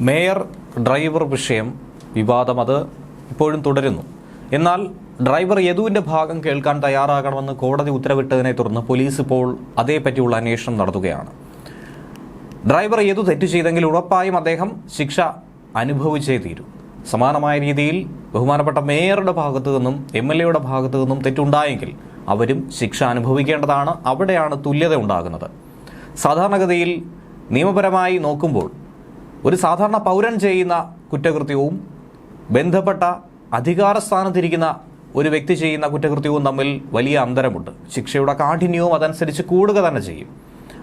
Mayor driver വിഷയം വിവാദം അത് ഇപ്പോഴും തുടരുന്നു. എന്നാൽ ഡ്രൈവർ യദുവിന്റെ ഭാഗം കേൾക്കാൻ തയ്യാറാകണമെന്ന് കോടതി ഉത്തരവിട്ടതിനെ തുടർന്ന് പോലീസ് ഇപ്പോൾ അതേപ്പറ്റിയുള്ള അന്വേഷണം നടത്തുകയാണ്. ഡ്രൈവർ യദു തെറ്റ് ചെയ്തെങ്കിൽ ഉറപ്പായും അദ്ദേഹം ശിക്ഷ അനുഭവിച്ചേ തീരൂ. സമാനമായ രീതിയിൽ ബഹുമാനപ്പെട്ട മേയറുടെ ഭാഗത്തു നിന്നും എം എൽ എയുടെ ഭാഗത്തു നിന്നും തെറ്റുണ്ടായെങ്കിൽ അവരും ശിക്ഷ അനുഭവിക്കേണ്ടതാണ്. അവിടെയാണ് തുല്യത ഉണ്ടാകുന്നത്. സാധാരണഗതിയിൽ നിയമപരമായി നോക്കുമ്പോൾ ഒരു സാധാരണ പൗരൻ ചെയ്യുന്ന കുറ്റകൃത്യവും ബന്ധപ്പെട്ട അധികാരസ്ഥാനത്തിരിക്കുന്ന ഒരു വ്യക്തി ചെയ്യുന്ന കുറ്റകൃത്യവും തമ്മിൽ വലിയ അന്തരമുണ്ട്. ശിക്ഷയുടെ കാഠിന്യവും അതനുസരിച്ച് കൂടുക തന്നെ ചെയ്യും.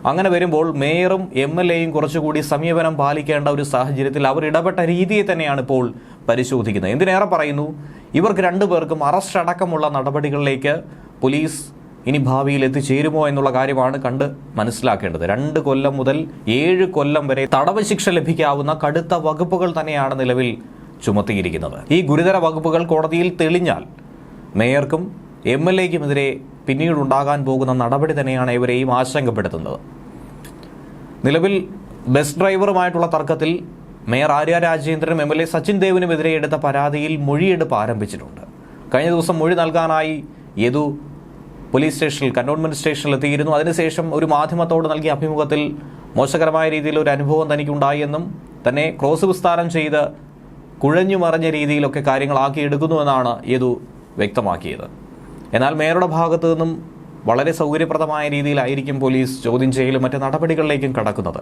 അങ്ങനെ വരുമ്പോൾ മേയറും എം എൽ എയും കുറച്ചുകൂടി സമീപനം പാലിക്കേണ്ട ഒരു സാഹചര്യത്തിൽ അവർ ഇടപെട്ട രീതിയെ തന്നെയാണ് ഇപ്പോൾ പരിശോധിക്കുന്നത്. എന്തിനേറെ പറയുന്നു? ഇവർക്ക് രണ്ടുപേർക്കും അറസ്റ്റ് അടക്കമുള്ള നടപടികളിലേക്ക് പോലീസ് ഇനി ഭാവിയിൽ എത്തിച്ചേരുമോ എന്നുള്ള കാര്യമാണ് കണ്ട് മനസ്സിലാക്കേണ്ടത്. രണ്ട് കൊല്ലം മുതൽ ഏഴ് കൊല്ലം വരെ തടവ് ശിക്ഷ ലഭിക്കാവുന്ന കടുത്ത വകുപ്പുകൾ തന്നെയാണ് നിലവിൽ ചുമത്തിയിരിക്കുന്നത്. ഈ ഗുരുതര വകുപ്പുകൾ കോടതിയിൽ തെളിഞ്ഞാൽ മേയർക്കും എം എൽ എക്കുമെതിരെ പിന്നീടുണ്ടാകാൻ പോകുന്ന നടപടി തന്നെയാണ് ഇവരെയും ആശങ്കപ്പെടുത്തുന്നത്. നിലവിൽ ബസ് ഡ്രൈവറുമായിട്ടുള്ള തർക്കത്തിൽ മേയർ ആര്യ രാജേന്ദ്രനും എം എൽ എ സച്ചിൻ ദേവിനുമെതിരെ എടുത്ത പരാതിയിൽ മൊഴിയെടുപ്പ് ആരംഭിച്ചിട്ടുണ്ട്. കഴിഞ്ഞ ദിവസം മൊഴി നൽകാനായി യദു പോലീസ് സ്റ്റേഷനിൽ കന്റോൺമെന്റ് സ്റ്റേഷനിൽ എത്തിയിരുന്നു. അതിനുശേഷം ഒരു മാധ്യമത്തോട് നൽകിയ അഭിമുഖത്തിൽ മോശകരമായ രീതിയിൽ ഒരു അനുഭവം തനിക്കുണ്ടായെന്നും തന്നെ ക്രോസ് വിസ്താരം ചെയ്ത് കുഴഞ്ഞു മറിഞ്ഞ രീതിയിലൊക്കെ കാര്യങ്ങളാക്കിയെടുക്കുന്നുവെന്നാണ് യദു വ്യക്തമാക്കിയത്. എന്നാൽ മേയറുടെ ഭാഗത്തു നിന്നും വളരെ സൗകര്യപ്രദമായ രീതിയിലായിരിക്കും പോലീസ് ചോദ്യം ചെയ്യലും മറ്റ് നടപടികളിലേക്കും കടക്കുന്നത്.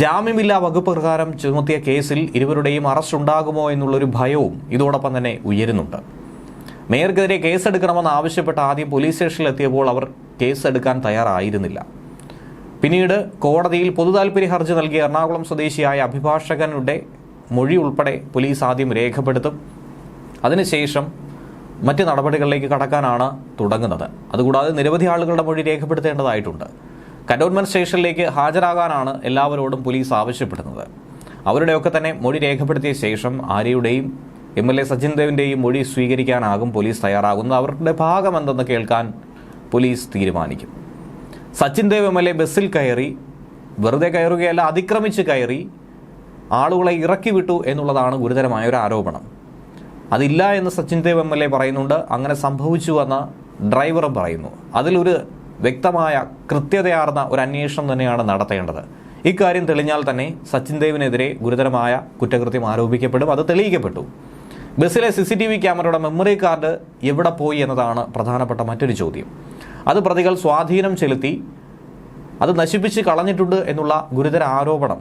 ജാമ്യമില്ലാ വകുപ്പ് പ്രകാരം ചുമത്തിയ കേസിൽ ഇരുവരുടെയും അറസ്റ്റ് ഉണ്ടാകുമോ എന്നുള്ളൊരു ഭയവും ഇതോടൊപ്പം തന്നെ ഉയരുന്നുണ്ട്. മേയർക്കെതിരെ കേസെടുക്കണമെന്ന് ആവശ്യപ്പെട്ട് ആദ്യം പോലീസ് സ്റ്റേഷനിലെത്തിയപ്പോൾ അവർ കേസെടുക്കാൻ തയ്യാറായിരുന്നില്ല. പിന്നീട് കോടതിയിൽ പൊതുതാൽപര്യ ഹർജി നൽകിയ എറണാകുളം സ്വദേശിയായ അഭിഭാഷകനുടെ മൊഴി ഉൾപ്പെടെ പോലീസ് ആദ്യം രേഖപ്പെടുത്തും. അതിനുശേഷം മറ്റ് നടപടികളിലേക്ക് കടക്കാനാണ് തുടങ്ങുന്നത്. അതുകൂടാതെ നിരവധി ആളുകളുടെ മൊഴി രേഖപ്പെടുത്തേണ്ടതായിട്ടുണ്ട്. കന്റോൺമെന്റ് സ്റ്റേഷനിലേക്ക് ഹാജരാകാനാണ് എല്ലാവരോടും പോലീസ് ആവശ്യപ്പെടുന്നത്. അവരുടെയൊക്കെ തന്നെ മൊഴി രേഖപ്പെടുത്തിയ ശേഷം ആര്യയുടെയും എം എൽ എ സച്ചിൻ ദേവിന്റെയും മൊഴി സ്വീകരിക്കാനാകും പോലീസ് തയ്യാറാകുന്നത്. അവരുടെ ഭാഗം എന്തെന്ന് കേൾക്കാൻ പോലീസ് തീരുമാനിക്കും. Sachin Dev M L A ബസ്സിൽ കയറി വെറുതെ കയറുകയല്ല അതിക്രമിച്ച് കയറി ആളുകളെ ഇറക്കി വിട്ടു എന്നുള്ളതാണ് ഗുരുതരമായ ഒരു ആരോപണം. അതില്ല എന്ന് Sachin Dev M L A പറയുന്നുണ്ട്. അങ്ങനെ സംഭവിച്ചുവെന്ന് ഡ്രൈവറും പറയുന്നു. അതിലൊരു വ്യക്തമായ കൃത്യതയാർന്ന ഒരു അന്വേഷണം തന്നെയാണ് നടത്തേണ്ടത്. ഇക്കാര്യം തെളിഞ്ഞാൽ തന്നെ സച്ചിൻ ദേവിനെതിരെ ഗുരുതരമായ കുറ്റകൃത്യം ആരോപിക്കപ്പെടും. അത് തെളിയിക്കപ്പെട്ടു. ബസ്സിലെ സി സി ടി വി ക്യാമറയുടെ മെമ്മറി കാർഡ് എവിടെ പോയി എന്നതാണ് പ്രധാനപ്പെട്ട മറ്റൊരു ചോദ്യം. അത് പ്രതികൾ സ്വാധീനം ചെലുത്തി അത് നശിപ്പിച്ച് കളഞ്ഞിട്ടുണ്ട് എന്നുള്ള ഗുരുതര ആരോപണം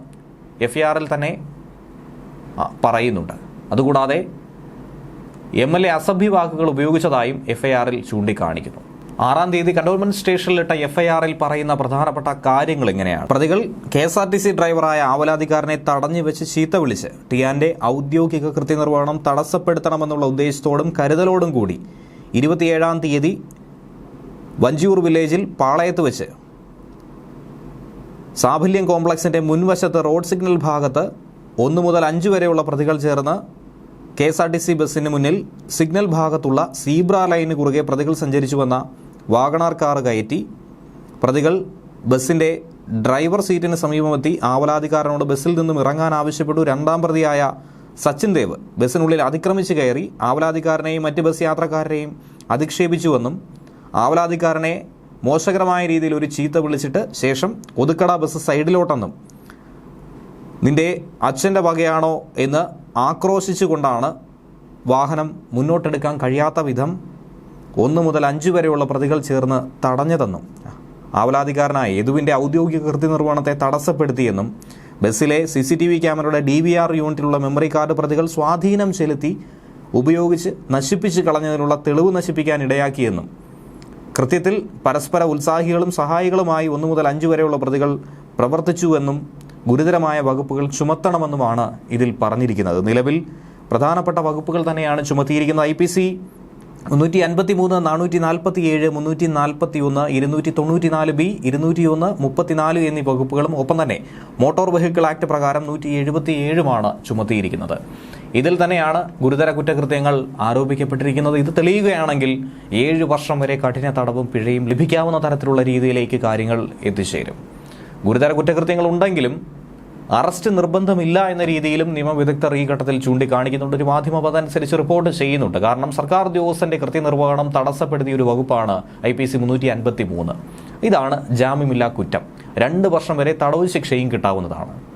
എഫ് ആറിൽ തന്നെ പറയുന്നുണ്ട്. അതുകൂടാതെ എം എൽ എ അസഭ്യ വാക്കുകൾ ഉപയോഗിച്ചതായും എഫ് ഐ ആറിൽ ചൂണ്ടിക്കാണിക്കുന്നു. ആറാം തീയതി കണ്ടോൺമെന്റ് സ്റ്റേഷനിലിട്ട എഫ് ഐ ആറിൽ പറയുന്ന പ്രധാനപ്പെട്ട കാര്യങ്ങൾ ഇങ്ങനെയാണ്. പ്രതികൾ K S R T C ഡ്രൈവറായ ആവലാധികാരനെ തടഞ്ഞു വെച്ച് ചീത്ത വിളിച്ച്. ടിയാന്റെ ഔദ്യോഗിക കൃത്യനിർവഹണം തടസ്സപ്പെടുത്തണമെന്നുള്ള ഉദ്ദേശത്തോടും കരുതലോടും കൂടി. ഇരുപത്തിയേഴാം തീയതി വഞ്ചിയൂർ വില്ലേജിൽ പാളയത്ത് വെച്ച്. സാഫല്യം കോംപ്ലക്സിന്റെ മുൻവശത്ത് റോഡ് സിഗ്നൽ ഭാഗത്ത് ഒന്ന് മുതൽ അഞ്ച് വരെയുള്ള പ്രതികൾ ചേർന്ന് K S R T C ബസ്സിന് മുന്നിൽ സിഗ്നൽ ഭാഗത്തുള്ള സീബ്ര ലൈന് കുറുകെ പ്രതികൾ സഞ്ചരിച്ചുവെന്ന വാഗണാർ കാർ കയറ്റി പ്രതികൾ ബസ്സിന്റെ ഡ്രൈവർ സീറ്റിന് സമീപമെത്തി. ആവലാധികാരനോട് ബസ്സിൽ നിന്നും ഇറങ്ങാൻ ആവശ്യപ്പെട്ടു. രണ്ടാം പ്രതിയായ സച്ചിൻ ദേവ് ബസ്സിനുള്ളിൽ അതിക്രമിച്ച് കയറി. ആവലാധികാരനെയും മറ്റ് ബസ് യാത്രക്കാരെയും അധിക്ഷേപിച്ചുവെന്നും ആവലാധികാരനെ മോശകരമായ രീതിയിൽ ഒരു ചീത്ത വിളിച്ചിട്ട് ശേഷം ഒതുക്കട ബസ് സൈഡിലോട്ടെന്നും നിന്റെ അച്ഛന്റെ വകയാണോ എന്ന് ആക്രോശിച്ചുകൊണ്ടാണ് വാഹനം മുന്നോട്ടെടുക്കാൻ കഴിയാത്ത വിധം ഒന്ന് മുതൽ അഞ്ച് വരെയുള്ള പ്രതികൾ ചേർന്ന് തടഞ്ഞതെന്നും ആവലാധികാരനായ യദുവിന്റെ ഔദ്യോഗിക കൃത്യനിർവഹണത്തെ തടസ്സപ്പെടുത്തിയെന്നും ബസ്സിലെ സി സി ടി വി ക്യാമറയുടെ ഡി വി ആർ യൂണിറ്റിലുള്ള മെമ്മറി കാർഡ് പ്രതികൾ സ്വാധീനം ചെലുത്തി ഉപയോഗിച്ച് നശിപ്പിച്ച് കളഞ്ഞതിനുള്ള തെളിവ് നശിപ്പിക്കാൻ ഇടയാക്കിയെന്നും കൃത്യത്തിൽ പരസ്പര ഉത്സാഹികളും സഹായികളുമായി ഒന്നു മുതൽ അഞ്ച് വരെയുള്ള പ്രതികൾ പ്രവർത്തിച്ചുവെന്നും ഗുരുതരമായ വകുപ്പുകൾ ചുമത്തണമെന്നുമാണ് ഇതിൽ പറഞ്ഞിരിക്കുന്നത്. നിലവിൽ പ്രധാനപ്പെട്ട വകുപ്പുകൾ തന്നെയാണ് ചുമത്തിയിരിക്കുന്നത്. ഐ മുന്നൂറ്റി അൻപത്തി മൂന്ന് നാനൂറ്റി നാൽപ്പത്തി ഏഴ് മുന്നൂറ്റി നാൽപ്പത്തി ഒന്ന് ഇരുന്നൂറ്റി തൊണ്ണൂറ്റി നാല് ബി ഇരുന്നൂറ്റി ഒന്ന് മുപ്പത്തിനാല് എന്നീ വകുപ്പുകളും ഒപ്പം തന്നെ മോട്ടോർ വെഹിക്കിൾ ആക്ട് പ്രകാരം നൂറ്റി എഴുപത്തി ഏഴുമാണ് ചുമത്തിയിരിക്കുന്നത്. ഇതിൽ തന്നെയാണ് ഗുരുതര കുറ്റകൃത്യങ്ങൾ ആരോപിക്കപ്പെട്ടിരിക്കുന്നത്. ഇത് തെളിയുകയാണെങ്കിൽ ഏഴ് വർഷം വരെ കഠിന തടവും പിഴയും ലഭിക്കാവുന്ന തരത്തിലുള്ള രീതിയിലേക്ക് കാര്യങ്ങൾ എത്തിച്ചേരും. ഗുരുതര കുറ്റകൃത്യങ്ങൾ ഉണ്ടെങ്കിലും അറസ്റ്റ് നിർബന്ധമില്ല എന്ന രീതിയിലും നിയമവിദഗ്ധർ ഈ ഘട്ടത്തിൽ ചൂണ്ടിക്കാണിക്കുന്നുണ്ട്. ഒരു മാധ്യമം അതനുസരിച്ച് റിപ്പോർട്ട് ചെയ്യുന്നുണ്ട്. കാരണം സർക്കാർ ഉദ്യോഗസ്ഥന്റെ കൃത്യനിർവഹണം തടസ്സപ്പെടുത്തിയ ഒരു വകുപ്പാണ് ഐ പി സി മുന്നൂറ്റി അൻപത്തി മൂന്ന് ഇതാണ് ജാമ്യമില്ലാ കുറ്റം. രണ്ട് വർഷം വരെ തടവ് ശിക്ഷയും കിട്ടാവുന്നതാണ്.